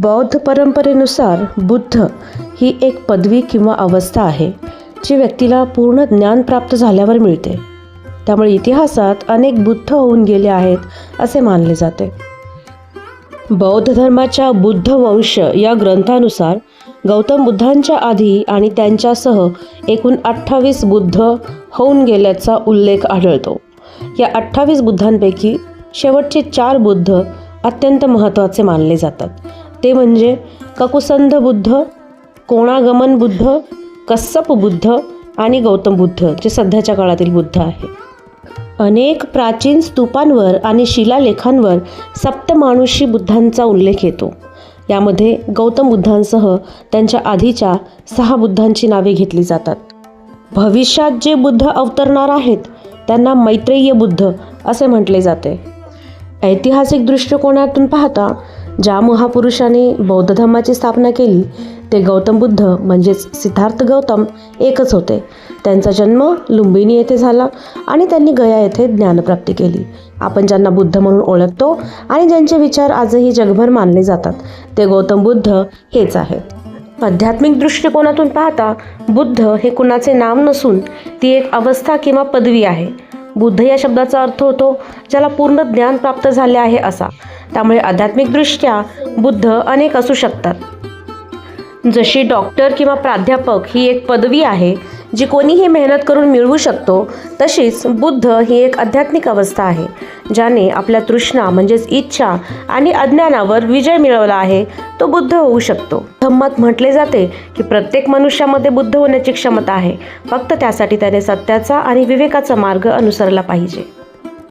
बौद्ध परंपरेनुसार बुद्ध ही एक पदवी किंवा अवस्था आहे जी व्यक्तीला पूर्ण ज्ञान प्राप्त झाल्यावर मिळते. त्यामुळे इतिहासात अनेक बुद्ध होऊन गेले आहेत असे मानले जाते. बौद्ध धर्माच्या बुद्ध वंश या ग्रंथानुसार गौतम बुद्धांच्या आधी आणि त्यांच्यासह एकूण अठ्ठावीस बुद्ध होऊन गेल्याचा उल्लेख आढळतो. या अठ्ठावीस बुद्धांपैकी शेवटचे चार बुद्ध अत्यंत महत्त्वाचे मानले जातात. ते म्हणजे ककुसंध बुद्ध कोणागमन बुद्ध कस्सप बुद्ध आणि गौतम बुद्ध जे सध्याच्या काळातील बुद्ध आहे. अनेक प्राचीन स्तूपांवर आणि शिलालेखांवर सप्तमानुषी बुद्धांचा उल्लेख येतो. यामध्ये गौतम बुद्धांसह त्यांच्या आधीच्या सहा बुद्धांची नावे घेतली जातात. भविष्यात जे बुद्ध अवतरणार आहेत त्यांना मैत्रेय बुद्ध असे म्हटले जाते. ऐतिहासिक दृष्टिकोनातून पाहता ज्या महापुरुषाने बौद्ध धर्माची स्थापना केली ते गौतम बुद्ध म्हणजेच सिद्धार्थ गौतम एकच होते. त्यांचा जन्म लुंबिनी येथे झाला आणि त्यांनी गया येथे ज्ञानप्राप्ती केली. आपण ज्यांना बुद्ध म्हणून ओळखतो आणि ज्यांचे विचार आजही जगभर मानले जातात ते गौतम बुद्ध हेच आहेत. आध्यात्मिक दृष्टिकोनातून पाहता बुद्ध हे कुणाचे नाव नसून ती एक अवस्था किंवा पदवी आहे. बुद्ध या शब्दाचा अर्थ होतो ज्याला पूर्ण ज्ञान प्राप्त झाले आहे असा. त्यामुळे आध्यात्मिकदृष्ट्या बुद्ध अनेक असू शकतात. जशी डॉक्टर किंवा प्राध्यापक ही एक पदवी आहे जी कोणीही मेहनत करून मिळवू शकतो तशीच बुद्ध ही एक आध्यात्मिक अवस्था आहे ज्याने आपल्या तृष्णा म्हणजेच इच्छा आणि अज्ञानावर विजय मिळवला आहे तो बुद्ध होऊ शकतो. धम्मात म्हटले जाते की प्रत्येक मनुष्यामध्ये बुद्ध होण्याची क्षमता आहे. फक्त त्यासाठी त्याने सत्याचा आणि विवेकाचा मार्ग अनुसरला पाहिजे.